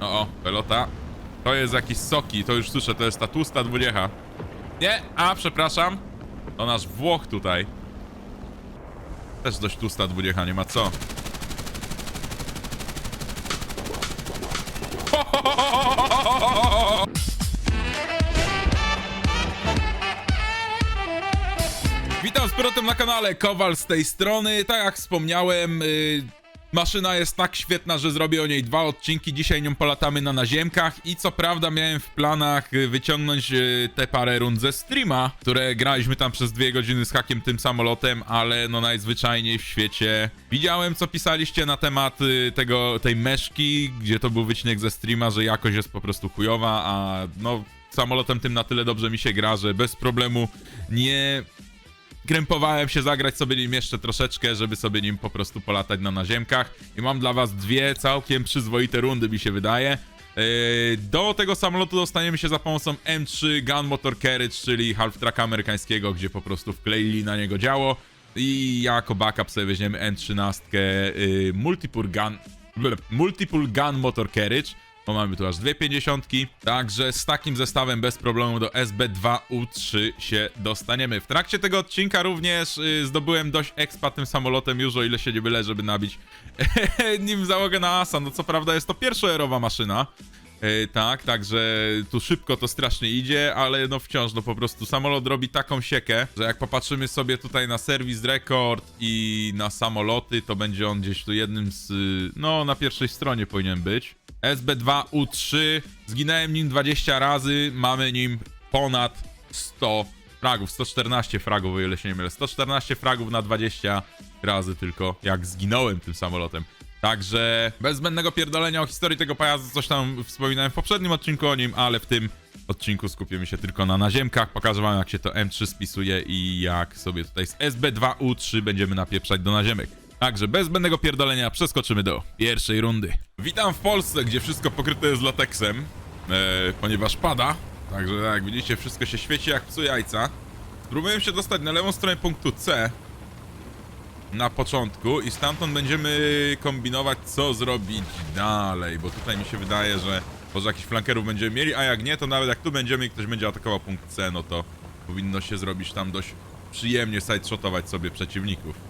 O, o, pelota. To jest jakieś soki, to już słyszę, to jest ta tłusta dwudziecha. Nie, a przepraszam. To nasz Włoch tutaj. Też dość tłusta dwudziecha, nie ma co. Witam z powrotem na kanale, Kowal z tej strony. Tak jak wspomniałem, y, maszyna jest tak świetna, że zrobię o niej dwa odcinki. Dzisiaj nią polatamy na naziemkach i co prawda miałem w planach y, wyciągnąć y, te parę rund ze streama, które graliśmy tam przez dwie godziny z hakiem tym samolotem, ale no najzwyczajniej w świecie widziałem co pisaliście na temat y, tego, tej meszki, gdzie to był wycinek ze streama, że jakość jest po prostu chujowa, a no samolotem tym na tyle dobrze mi się gra, że bez problemu nie krępowałem się zagrać sobie nim jeszcze troszeczkę, żeby sobie nim po prostu polatać na naziemkach. I mam dla was dwie całkiem przyzwoite rundy, mi się wydaje. Yy, Do tego samolotu dostaniemy się za pomocą M3 Gun Motor Carriage, czyli half track amerykańskiego, gdzie po prostu wkleili na niego działo. I jako backup sobie weźmiemy M13 yy, Multiple Gun, Multiple Gun Motor Carriage. Bo mamy tu aż dwie pięćdziesiątki. Także z takim zestawem bez problemu do SB2U3 się dostaniemy. W trakcie tego odcinka również y, zdobyłem dość expa tym samolotem już o ile się nie byle, żeby nabić nim załogę na Asa. No co prawda jest to pierwszoerowa maszyna. Yy, tak, także tu szybko to strasznie idzie, ale no wciąż, no po prostu samolot robi taką siekę, że jak popatrzymy sobie tutaj na serwis rekord i na samoloty, to będzie on gdzieś tu jednym z, y, no na pierwszej stronie powinien być. SB2U3, zginąłem nim 20 razy, mamy nim ponad 100 fragów, 114 fragów, o ile się nie mylę, 114 fragów na 20 razy tylko, jak zginąłem tym samolotem. Także bez zbędnego pierdolenia o historii tego pojazdu, coś tam wspominałem w poprzednim odcinku o nim, ale w tym odcinku skupimy się tylko na naziemkach. Pokażę wam jak się to M3 spisuje i jak sobie tutaj z SB2U3 będziemy napieprzać do naziemek. Także bez zbędnego pierdolenia przeskoczymy do pierwszej rundy. Witam w Polsce, gdzie wszystko pokryte jest lateksem, e, ponieważ pada. Także jak widzicie, wszystko się świeci jak psu jajca. Spróbuję się dostać na lewą stronę punktu C, na początku i stamtąd będziemy kombinować, co zrobić dalej, bo tutaj mi się wydaje, że może jakichś flankerów będziemy mieli, a jak nie, to nawet jak tu będziemy i ktoś będzie atakował punkt C, no to powinno się zrobić tam dość przyjemnie sideshotować sobie przeciwników.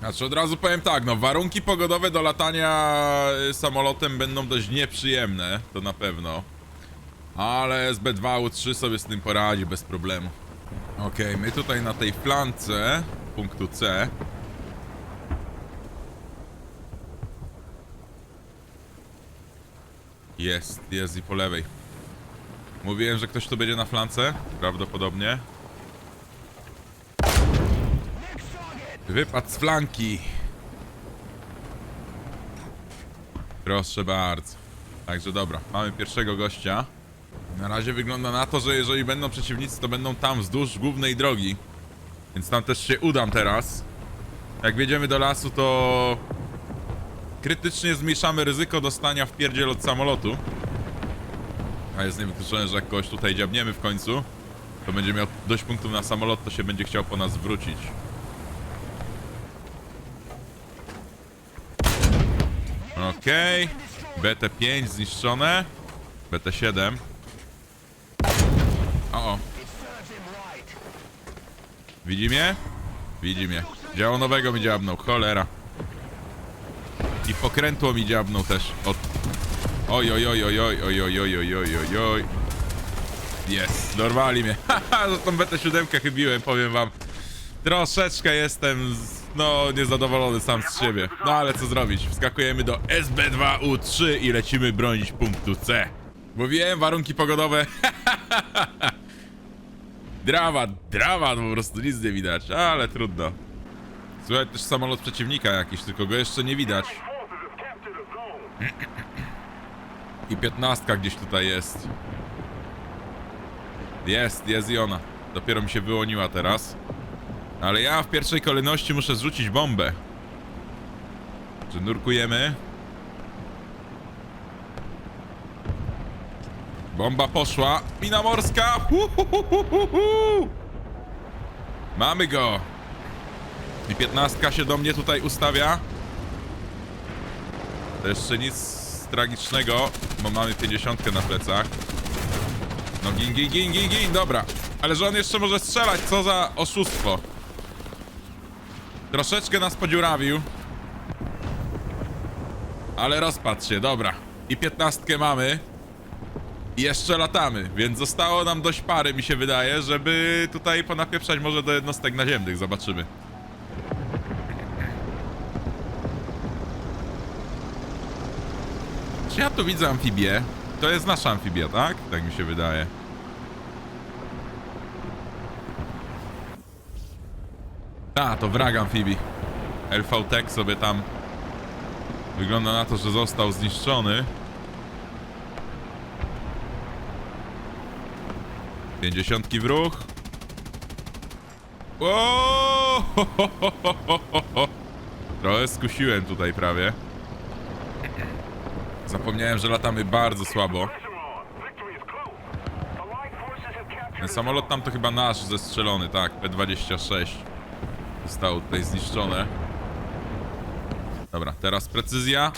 Znaczy od razu powiem tak, no warunki pogodowe do latania y, samolotem będą dość nieprzyjemne, to na pewno. Ale SB2U3 sobie z tym poradzi bez problemu. Okej, my tutaj na tej flance punktu C Jest, jest i po lewej. Mówiłem, że ktoś tu będzie na flance. Prawdopodobnie. Wypad z flanki. Proszę bardzo. Także dobra, mamy pierwszego gościa. Na razie wygląda na to, że jeżeli będą przeciwnicy, to będą tam wzdłuż głównej drogi. Więc tam też się udam teraz. Jak wjedziemy do lasu, to krytycznie zmniejszamy ryzyko dostania w pierdziel od samolotu. A jest niewykluczone, że jak kogoś tutaj dziabniemy w końcu, to będzie miał dość punktów na samolot, to się będzie chciał po nas wrócić. Okej. BT5 zniszczone. BT7. O, o. Widzi mnie? Widzi mnie. Działo nowego mi dziabnął, cholera. I pokrętło mi dziabnął też od... Oj, oj, oj, oj, oj, oj, oj, oj, oj, oj, oj, oj. Jest, dorwali mnie. Haha, za tą BT7 chybiłem, powiem wam. Troszeczkę jestem, z, no, niezadowolony sam z siebie. No ale co zrobić? Wskakujemy do SB2U3 i lecimy bronić punktu C. Mówiłem, warunki pogodowe. dramat, dramat, po prostu nic nie widać, ale trudno. Słuchaj, też samolot przeciwnika jakiś, tylko go jeszcze nie widać. I piętnastka gdzieś tutaj jest. Jest, jest i ona. Dopiero mi się wyłoniła teraz. Ale ja w pierwszej kolejności muszę zrzucić bombę. Czy nurkujemy? Bomba poszła. Mina morska. Mamy go. I piętnastka się do mnie tutaj ustawia. To jeszcze nic tragicznego. bo mamy 50 na plecach. No gin, gin, gin, gin, gin, dobra. Ale że on jeszcze może strzelać, co za oszustwo. Troszeczkę nas podziurawił. Ale rozpadł się, dobra. I 15 mamy. I jeszcze latamy, więc zostało nam dość pary, mi się wydaje, żeby tutaj ponapieprzać może do jednostek naziemnych, zobaczymy. Czy ja tu widzę amfibię? To jest nasza amfibia, tak? Tak mi się wydaje. A, to wrag amfibii. LV-Tech sobie tam wygląda na to, że został zniszczony. 50 w ruch. O! Trochę skusiłem tutaj prawie. Zapomniałem, że latamy bardzo słabo. Ten samolot tam to chyba nasz zestrzelony, tak, P-26. Zostało tutaj zniszczone. Dobra, teraz precyzja.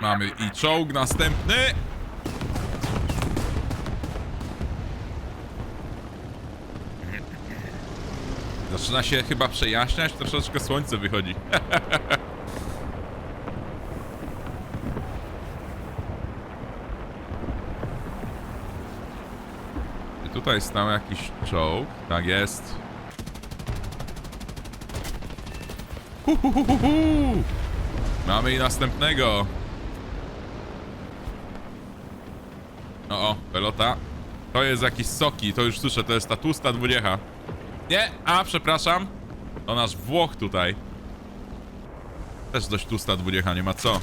Mamy i czołg następny. Zaczyna się chyba przejaśniać, troszeczkę słońce wychodzi. Tutaj stał jakiś czołg? Tak jest. Hu, hu, hu, hu, hu. Mamy i następnego. O, o, pelota. To jest jakiś soki, to już słyszę, to jest ta tłusta dwudziecha. Nie, a przepraszam. To nasz Włoch tutaj. Też dość tłusta dwudziecha, nie ma co.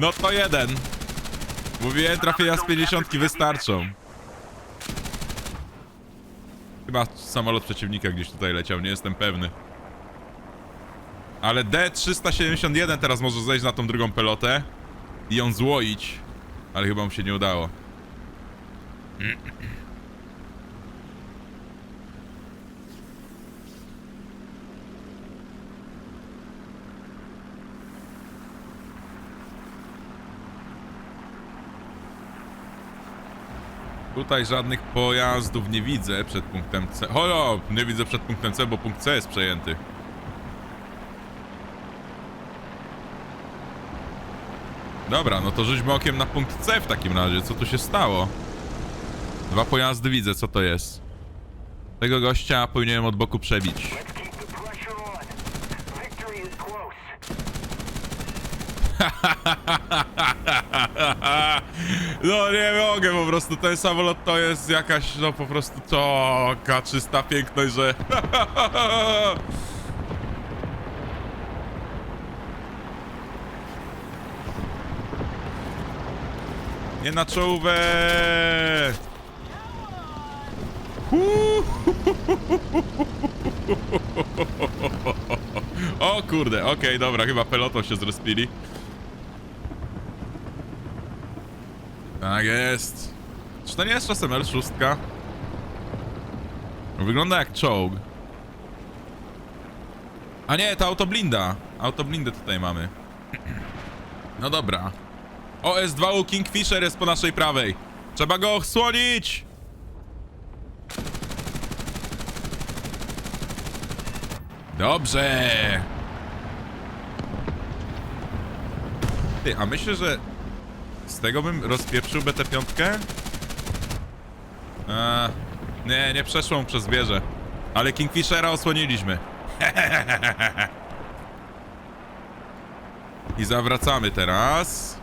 No to jeden. Mówiłem, trafienia z 50 wystarczą. Chyba samolot przeciwnika gdzieś tutaj leciał, nie jestem pewny. Ale D-371 teraz może zejść na tą drugą pelotę i ją złoić. Ale chyba mu się nie udało. Tutaj żadnych pojazdów nie widzę przed punktem C. Holo, nie widzę przed punktem C, bo punkt C jest przejęty. Dobra, no to rzućmy okiem na punkt C w takim razie. Co tu się stało? Dwa pojazdy widzę, co to jest. Tego gościa powinienem od boku przebić. No nie mogę po prostu, ten samolot to jest jakaś, no po prostu taka czysta piękność, że... Nie na czołówę! O kurde, okej, dobra, chyba pelotą się zrespili. Tak jest. Czy to nie jest czasem L6? Wygląda jak czołg. A nie, to autoblinda. Autoblindę tutaj mamy. No dobra. OS2 Kingfisher jest po naszej prawej. Trzeba go ochsłonić! Dobrze! Ty, a myślę, że tego bym rozpieprzył BT5? Eee, nie, nie przeszło mu przez wieżę. Ale Kingfishera osłoniliśmy. I zawracamy teraz,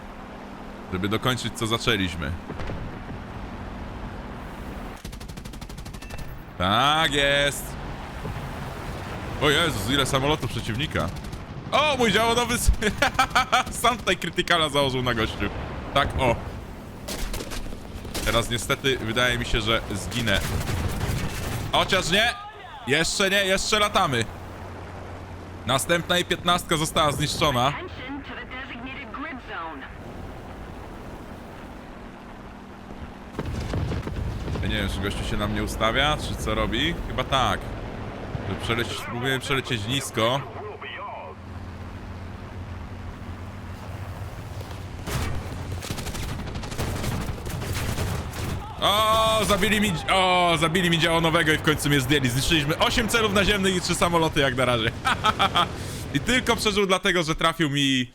żeby dokończyć co zaczęliśmy. Tak jest. O Jezus, ile samolotów przeciwnika. O, mój działonowy... Sam tutaj krytykala założył na gościu. Tak, o. Teraz niestety wydaje mi się, że zginę. Chociaż nie! Jeszcze nie, jeszcze latamy. Następna i piętnastka została zniszczona. Ja nie wiem, czy gościu się na mnie ustawia, czy co robi? Chyba tak. Że Przeleć, spróbuję przelecieć nisko. O, zabili mi, o, zabili mi działo nowego i w końcu mnie zdjęli. Zniszczyliśmy 8 celów naziemnych i 3 samoloty jak na razie. I tylko przeżył dlatego, że trafił mi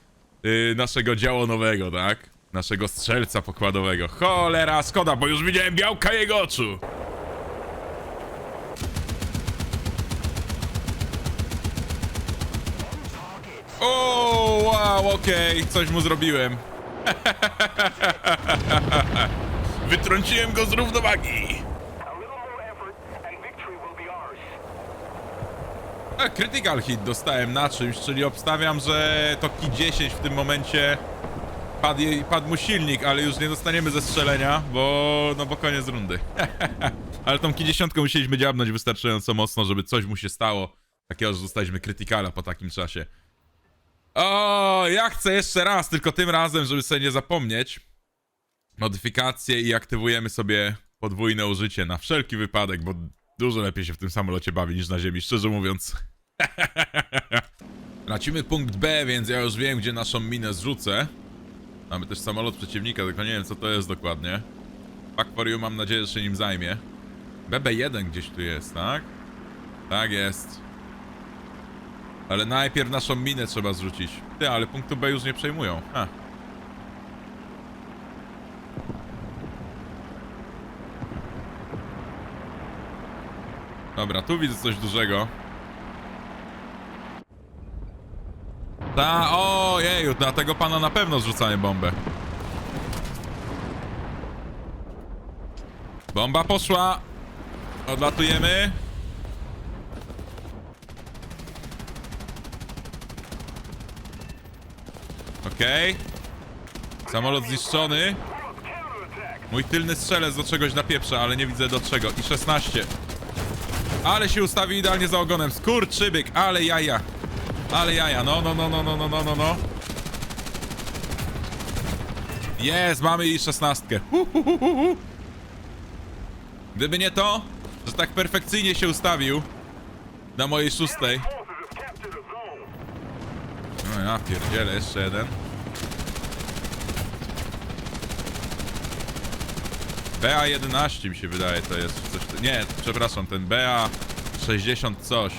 y, naszego działo nowego, tak? Naszego strzelca pokładowego. Cholera, szkoda, bo już widziałem białka jego oczu. O, wow, okej, coś mu zrobiłem. Wytrąciłem go z równowagi. A critical hit dostałem na czymś, czyli obstawiam, że to Ki 10 w tym momencie padł, jej, padł mu silnik, ale już nie dostaniemy ze strzelenia, bo no bo koniec rundy. ale tą Ki 10 musieliśmy dziabnąć wystarczająco mocno, żeby coś mu się stało. Takiego, że dostaliśmy krytykala po takim czasie. O, ja chcę jeszcze raz, tylko tym razem, żeby sobie nie zapomnieć. Modyfikacje i aktywujemy sobie podwójne użycie na wszelki wypadek, bo dużo lepiej się w tym samolocie bawi niż na ziemi, szczerze mówiąc. Tracimy punkt B, więc ja już wiem, gdzie naszą minę zrzucę. Mamy też samolot przeciwnika, tylko nie wiem, co to jest dokładnie. You, mam nadzieję, że się nim zajmie. BB1 gdzieś tu jest, tak? Tak jest. Ale najpierw naszą minę trzeba zrzucić. Ty, ale punktu B już nie przejmują. Ha. Dobra, tu widzę coś dużego. Ta, o jeju, tego pana na pewno zrzucamy bombę. Bomba poszła. Odlatujemy. Okej. Samolot zniszczony. Mój tylny strzelec do czegoś napieprza, ale nie widzę do czego. I 16. Ale się ustawi idealnie za ogonem. Skurczybyk, ale jaja. Ale jaja, no, no, no, no, no, no, no, no, no. Jest, mamy i szesnastkę. Hu, hu, hu, hu, hu. Gdyby nie to, że tak perfekcyjnie się ustawił na mojej szóstej. No ja pierdzielę, jeszcze jeden. BA11 mi się wydaje to jest coś... Nie, przepraszam, ten BA60 coś.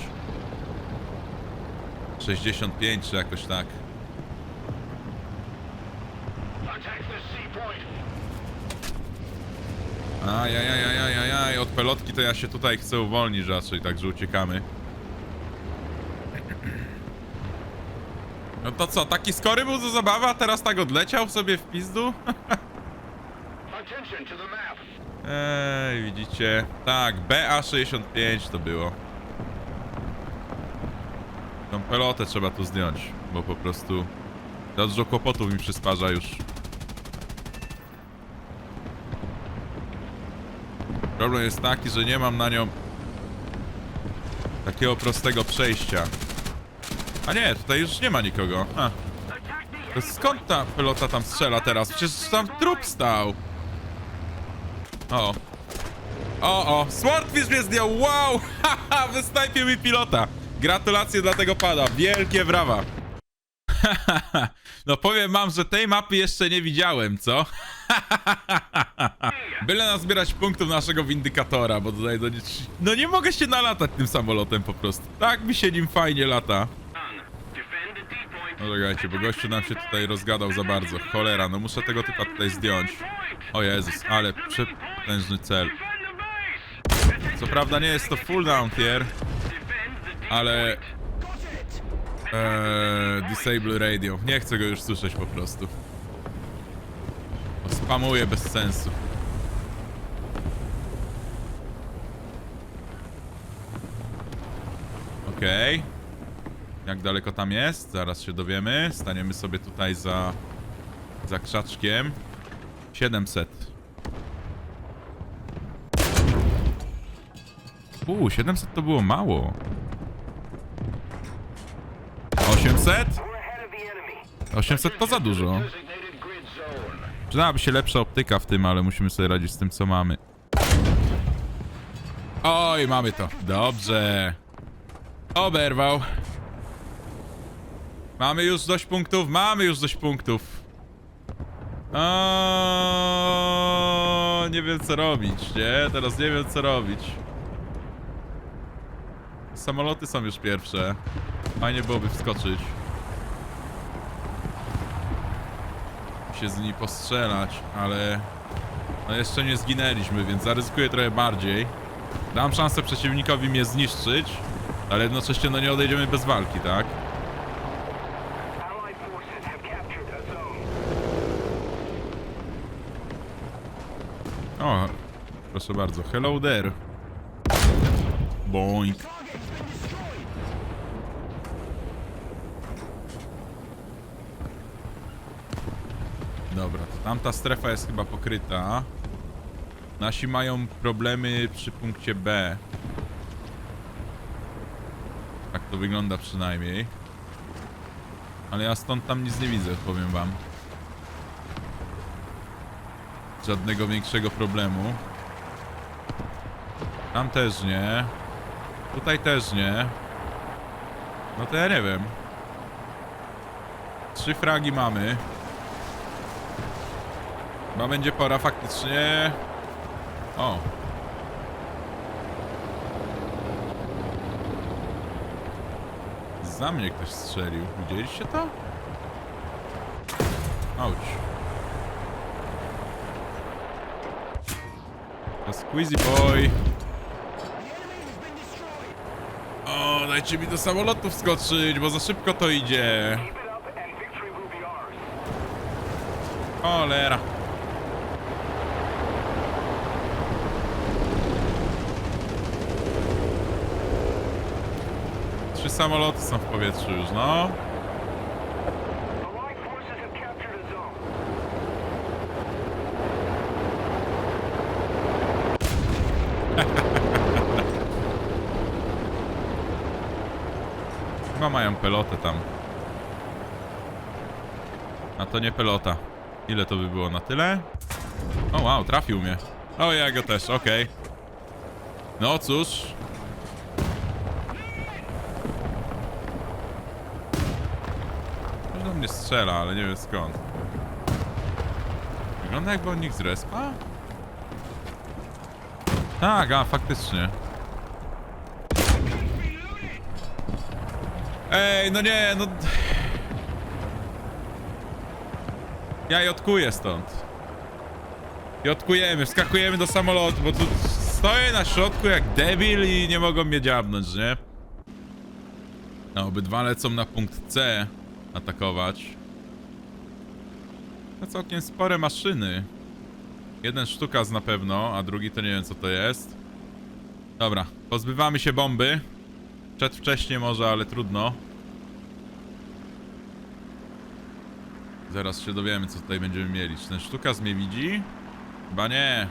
65 czy jakoś tak. Ajajajajajajaj, od pelotki to ja się tutaj chcę uwolnić raczej, także uciekamy. No to co, taki skory był za zabawa, teraz tak odleciał sobie w pizdu? Ej, widzicie? Tak, BA65 to było. Tą pelotę trzeba tu zdjąć, bo po prostu za dużo kłopotów mi przysparza już. Problem jest taki, że nie mam na nią takiego prostego przejścia. A nie, tutaj już nie ma nikogo. Skąd ta pelota tam strzela teraz? Przecież tam trup stał. O. O, o, Swordfish mnie zdjął, wow! Haha, wysnajpił mi pilota. Gratulacje dla tego pada, wielkie brawa. no powiem wam, że tej mapy jeszcze nie widziałem, co? Byle nazbierać punktów naszego windykatora, bo tutaj no nie, no nie mogę się nalatać tym samolotem po prostu. Tak mi się nim fajnie lata. No czekajcie, bo gościu nam się tutaj rozgadał za bardzo. Cholera, no muszę tego typa tutaj zdjąć. O Jezus, ale przepotężny cel. Co prawda nie jest to full down tier, ale... Eee, disable radio. Nie chcę go już słyszeć po prostu. Spamuję bez sensu. Okej. Jak daleko tam jest? Zaraz się dowiemy. Staniemy sobie tutaj za... za krzaczkiem. 700. Uuu, 700 to było mało. 800? We're ahead of the enemy. 800 to za dużo. Przydałaby się lepsza optyka w tym, ale musimy sobie radzić z tym, co mamy. Oj, mamy to. Dobrze. Oberwał. Mamy już dość punktów, mamy już dość punktów. O, nie wiem co robić, nie? Teraz nie wiem co robić. Samoloty są już pierwsze. Fajnie byłoby wskoczyć. Się z nimi postrzelać, ale... No jeszcze nie zginęliśmy, więc zaryzykuję trochę bardziej. Dam szansę przeciwnikowi mnie zniszczyć, ale jednocześnie no nie odejdziemy bez walki, tak? O, proszę bardzo. Hello there. Boink. Dobra, to tamta strefa jest chyba pokryta. Nasi mają problemy przy punkcie B. Tak to wygląda przynajmniej. Ale ja stąd tam nic nie widzę, powiem wam. Żadnego większego problemu. Tam też nie. Tutaj też nie. No to ja nie wiem. Trzy fragi mamy. Chyba będzie pora faktycznie... O. Za mnie ktoś strzelił. Widzieliście to? Auć. To Squeezy Boy. O, dajcie mi do samolotu wskoczyć, bo za szybko to idzie. Cholera. Trzy samoloty są w powietrzu już, no. Mają pelotę tam. A to nie pelota. Ile to by było? Na tyle? O wow, trafił mnie. O, ja go też, okej. No cóż. Ktoś do mnie strzela, ale nie wiem skąd. Wygląda jakby on nich z? Tak, a faktycznie. Ej, no nie, no... Ja jotkuję stąd. Jotkujemy, wskakujemy do samolotu, bo tu stoję na środku jak debil i nie mogą mnie dziabnąć, nie? No, obydwa lecą na punkt C atakować. To całkiem spore maszyny. Jeden sztukas na pewno, a drugi to nie wiem co to jest. Dobra, pozbywamy się bomby. Przedwcześnie może, ale trudno. Zaraz się dowiemy, co tutaj będziemy mieli. Czy ten sztukas mnie widzi? Chyba nie.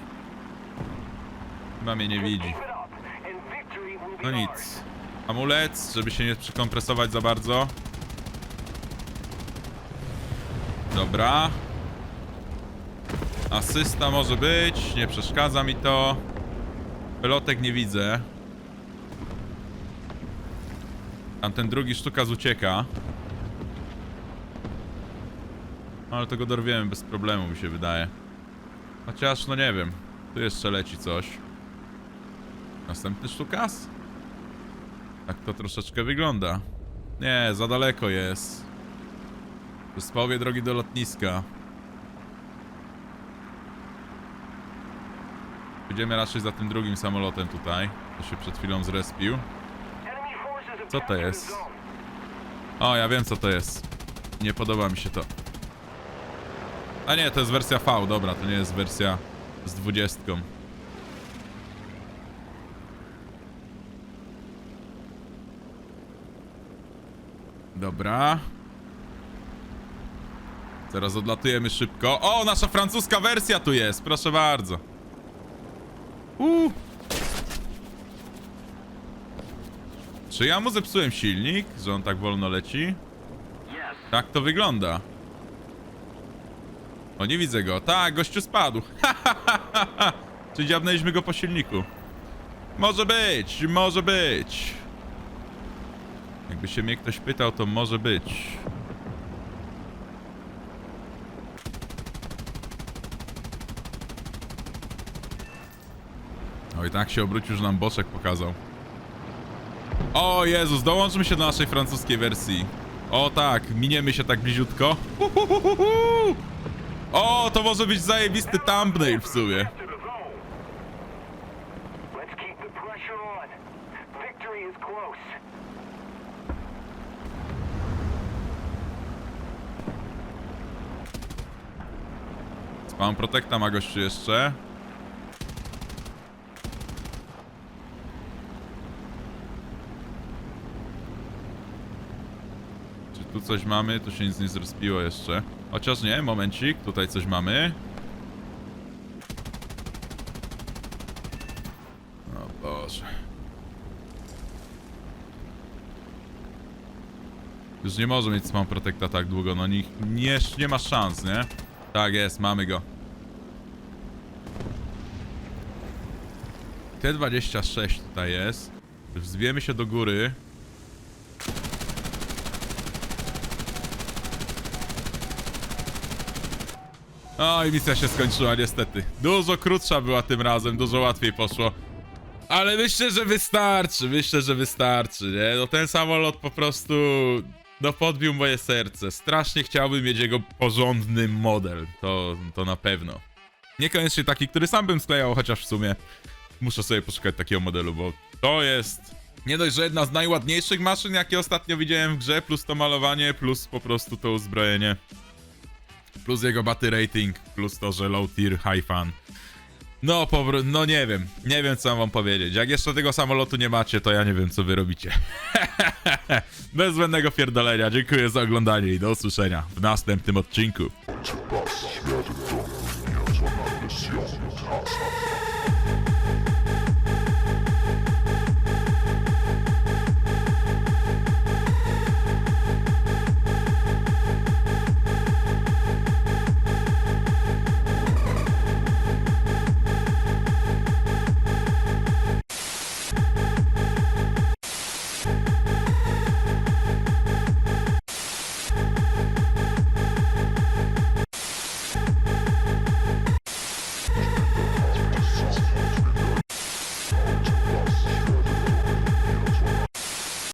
Chyba mnie nie widzi. No nic. Amulet, żeby się nie przykompresować za bardzo. Dobra. Asysta może być, nie przeszkadza mi to. Pelotek nie widzę. Tam ten drugi sztukas ucieka. Ale to go dorwiemy bez problemu, mi się wydaje. Chociaż, no nie wiem. Tu jeszcze leci coś. Następny sztukas? Tak to troszeczkę wygląda. Nie, za daleko jest. Połowie drogi do lotniska. Pójdziemy raczej za tym drugim samolotem tutaj. To się przed chwilą zrespił. Co to jest? O, ja wiem co to jest. Nie podoba mi się to. A nie, to jest wersja V, dobra, to nie jest wersja z dwudziestką. Dobra. Teraz odlatujemy szybko. O, nasza francuska wersja tu jest, proszę bardzo. Uh. Czy ja mu zepsułem silnik, że on tak wolno leci? Tak to wygląda. O, nie widzę go. Tak, gościu spadł. Czy dziabnęliśmy go po silniku? Może być, może być. Jakby się mnie ktoś pytał, to może być. Oj, tak się obrócił, że nam boczek pokazał. O Jezus, dołączmy się do naszej francuskiej wersji. O tak, miniemy się tak bliziutko. Uhuhuhuhu. O, to może być zajebisty thumbnail w sumie. Mam protekta ma gościu jeszcze. Coś mamy? Tu się nic nie zrespiło jeszcze. Chociaż nie, momencik, tutaj coś mamy. O Boże. Już nie może mieć spam protekta tak długo, no nie, nie, nie ma szans, nie? Tak jest, mamy go. T26 tutaj jest. Wzbiemy się do góry. O, i misja się skończyła niestety. Dużo krótsza była tym razem, dużo łatwiej poszło. Ale myślę, że wystarczy, myślę, że wystarczy, nie? No ten samolot po prostu... No podbił moje serce. Strasznie chciałbym mieć jego porządny model. To, to na pewno. Niekoniecznie taki, który sam bym sklejał, chociaż w sumie muszę sobie poszukać takiego modelu, bo to jest nie dość, że jedna z najładniejszych maszyn, jakie ostatnio widziałem w grze, plus to malowanie, plus po prostu to uzbrojenie, plus jego baty rating, plus to, że low tier, high fan. No, po, pro- no nie wiem, nie wiem co mam wam powiedzieć. Jak jeszcze tego samolotu nie macie, to ja nie wiem co wy robicie. Bez zbędnego pierdolenia, dziękuję za oglądanie i do usłyszenia w następnym odcinku. Chyba